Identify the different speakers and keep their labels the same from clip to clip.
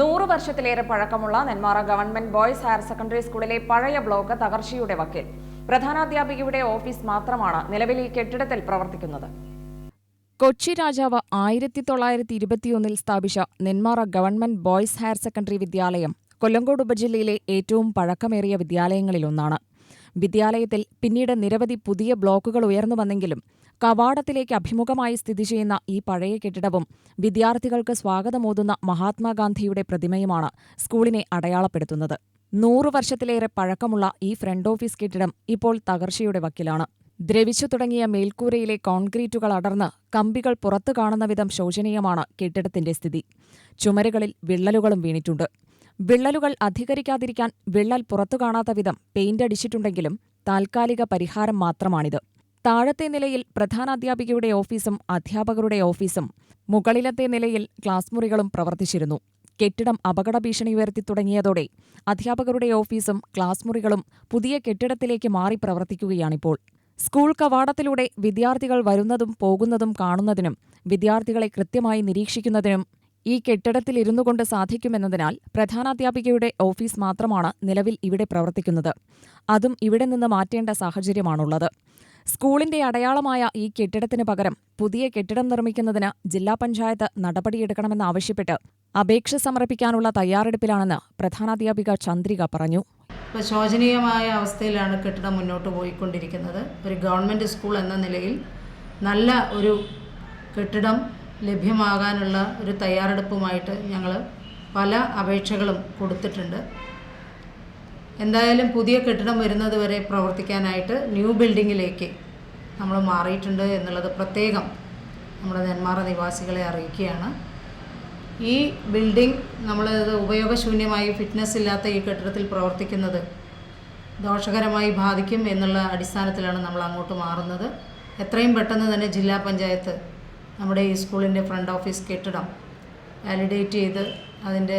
Speaker 1: നൂറ് വർഷത്തിലേറെ പഴക്കമുള്ള Nenmara government boys higher secondary സ്കൂളിലെ പഴയ ബ്ലോക്ക് തകർച്ചയുടെ വക്കിൽ. പ്രധാനാധ്യാപികയുടെ ഓഫീസ് മാത്രമാണ് നിലവിൽ ഈ കെട്ടിടത്തിൽ പ്രവർത്തിക്കുന്നത്. കൊച്ചി രാജാവ് ആയിരത്തി തൊള്ളായിരത്തി ഇരുപത്തിയൊന്നിൽ സ്ഥാപിച്ച Nenmara government boys higher secondary വിദ്യാലയം കൊല്ലങ്കോട് ഉപജില്ലയിലെ ഏറ്റവും പഴക്കമേറിയ വിദ്യാലയങ്ങളിലൊന്നാണ്. വിദ്യാലയത്തിൽ പിന്നീട് നിരവധി പുതിയ ബ്ലോക്കുകൾ ഉയർന്നു വന്നെങ്കിലും കവാടത്തിലേക്ക് അഭിമുഖമായി സ്ഥിതി ചെയ്യുന്ന ഈ പഴയ കെട്ടിടവും വിദ്യാർത്ഥികൾക്ക് സ്വാഗതമോതുന്ന മഹാത്മാഗാന്ധിയുടെ പ്രതിമയുമാണ് സ്കൂളിനെ അടയാളപ്പെടുത്തുന്നത്. നൂറു വർഷത്തിലേറെ പഴക്കമുള്ള ഈ ഫ്രണ്ട് ഓഫീസ് കെട്ടിടം ഇപ്പോൾ തകർച്ചയുടെ വക്കിലാണ്. ദ്രവിച്ചു തുടങ്ങിയ മേൽക്കൂരയിലെ കോൺക്രീറ്റുകൾ അടർന്ന് കമ്പികൾ പുറത്തു കാണുന്ന വിധം ശോചനീയമാണ് കെട്ടിടത്തിന്റെ സ്ഥിതി. ചുമരുകളിൽ വിള്ളലുകളും വീണിട്ടുണ്ട്. വിള്ളലുകൾ അധികരിക്കാതിരിക്കാൻ വിള്ളൽ പുറത്തു കാണാത്ത വിധം പെയിന്റ് അടിച്ചിട്ടുണ്ടെങ്കിലും താൽക്കാലിക പരിഹാരം മാത്രമാണിത്. താഴത്തെ നിലയിൽ പ്രധാനാധ്യാപികയുടെ ഓഫീസും അധ്യാപകരുടെ ഓഫീസും മുകളിലത്തെ നിലയിൽ ക്ലാസ് മുറികളും പ്രവർത്തിച്ചിരുന്നു. കെട്ടിടം അപകട ഭീഷണി ഉയർത്തി തുടങ്ങിയതോടെ അധ്യാപകരുടെ ഓഫീസും ക്ലാസ് മുറികളും പുതിയ കെട്ടിടത്തിലേക്ക് മാറി പ്രവർത്തിക്കുകയാണിപ്പോൾ. സ്കൂൾ കവാടത്തിലൂടെ വിദ്യാർത്ഥികൾ വരുന്നതും പോകുന്നതും കാണുന്നതിനും വിദ്യാർത്ഥികളെ കൃത്യമായി നിരീക്ഷിക്കുന്നതിനും ഈ കെട്ടിടത്തിൽ കൊണ്ട് സാധിക്കുമെന്നതിനാൽ പ്രധാനാധ്യാപികയുടെ ഓഫീസ് മാത്രമാണ് നിലവിൽ ഇവിടെ പ്രവർത്തിക്കുന്നത്. അതും ഇവിടെ നിന്ന് മാറ്റേണ്ട സാഹചര്യമാണുള്ളത്. സ്കൂളിന്റെ അടയാളമായ ഈ കെട്ടിടത്തിന് പകരം പുതിയ കെട്ടിടം നിർമ്മിക്കുന്നതിന് ജില്ലാ പഞ്ചായത്ത് നടപടിയെടുക്കണമെന്നാവശ്യപ്പെട്ട് അപേക്ഷ സമർപ്പിക്കാനുള്ള തയ്യാറെടുപ്പിലാണെന്ന് പ്രധാനാധ്യാപിക ചന്ദ്രിക പറഞ്ഞു.
Speaker 2: ഇപ്പോൾ ശോചനീയമായ അവസ്ഥയിലാണ് കെട്ടിടം മുന്നോട്ട് പോയിക്കൊണ്ടിരിക്കുന്നത്. ഒരു ഗവൺമെന്റ് സ്കൂൾ എന്ന നിലയിൽ നല്ല ഒരു കെട്ടിടം ലഭ്യമാകാനുള്ള ഒരു തയ്യാറെടുപ്പുമായിട്ട് ഞങ്ങൾ പല അപേക്ഷകളും കൊടുത്തിട്ടുണ്ട്. എന്തായാലും പുതിയ കെട്ടിടം വരുന്നത് വരെ പ്രവർത്തിക്കാനായിട്ട് ന്യൂ ബിൽഡിങ്ങിലേക്ക് നമ്മൾ മാറിയിട്ടുണ്ട് എന്നുള്ളത് പ്രത്യേകം നമ്മുടെ നെന്മാറ നിവാസികളെ അറിയിക്കുകയാണ്. ഈ ബിൽഡിംഗ് നമ്മൾ ഉപയോഗശൂന്യമായി ഫിറ്റ്നസ് ഇല്ലാത്ത ഈ കെട്ടിടത്തിൽ പ്രവർത്തിക്കുന്നത് ദോഷകരമായി ബാധിക്കും എന്നുള്ള അടിസ്ഥാനത്തിലാണ് നമ്മൾ അങ്ങോട്ട് മാറുന്നത്. എത്രയും പെട്ടെന്ന് തന്നെ ജില്ലാ പഞ്ചായത്ത് നമ്മുടെ ഈ സ്കൂളിന്റെ ഫ്രണ്ട് ഓഫീസ് കെട്ടിടം വാലിഡേറ്റ് ചെയ്ത് അതിന്റെ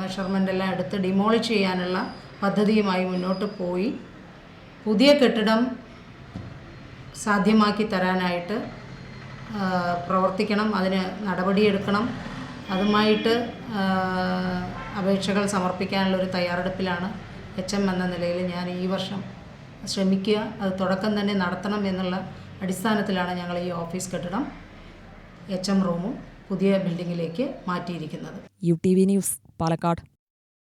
Speaker 2: മെഷർമെന്റ് എല്ലാം എടുത്ത് ഡിമോളിഷ് ചെയ്യാനുള്ള പദ്ധതിയുമായി മുന്നോട്ട് പോയി. പുതിയ കെട്ടിടം സാധ്യമാക്കി തരാനായിട്ട് പ്രവർത്തിക്കണം അതിന് നടപടിയെടുക്കണം. അതുമായിട്ട് അപേക്ഷകൾ സമർപ്പിക്കാനുള്ളൊരു തയ്യാറെടുപ്പിലാണ് എച്ച് എം എന്ന നിലയിൽ ഞാൻ ഈ വർഷം ശ്രമിക്കുക. അത് തുടക്കം തന്നെ നടത്തണം എന്നുള്ള അടിസ്ഥാനത്തിലാണ് ഞങ്ങൾ ഈ ഓഫീസ് കെട്ടിടം എച്ച് എം റൂമും പുതിയ ബിൽഡിങ്ങിലേക്ക് മാറ്റിയിരിക്കുന്നത്.
Speaker 1: U T V news Palakkad.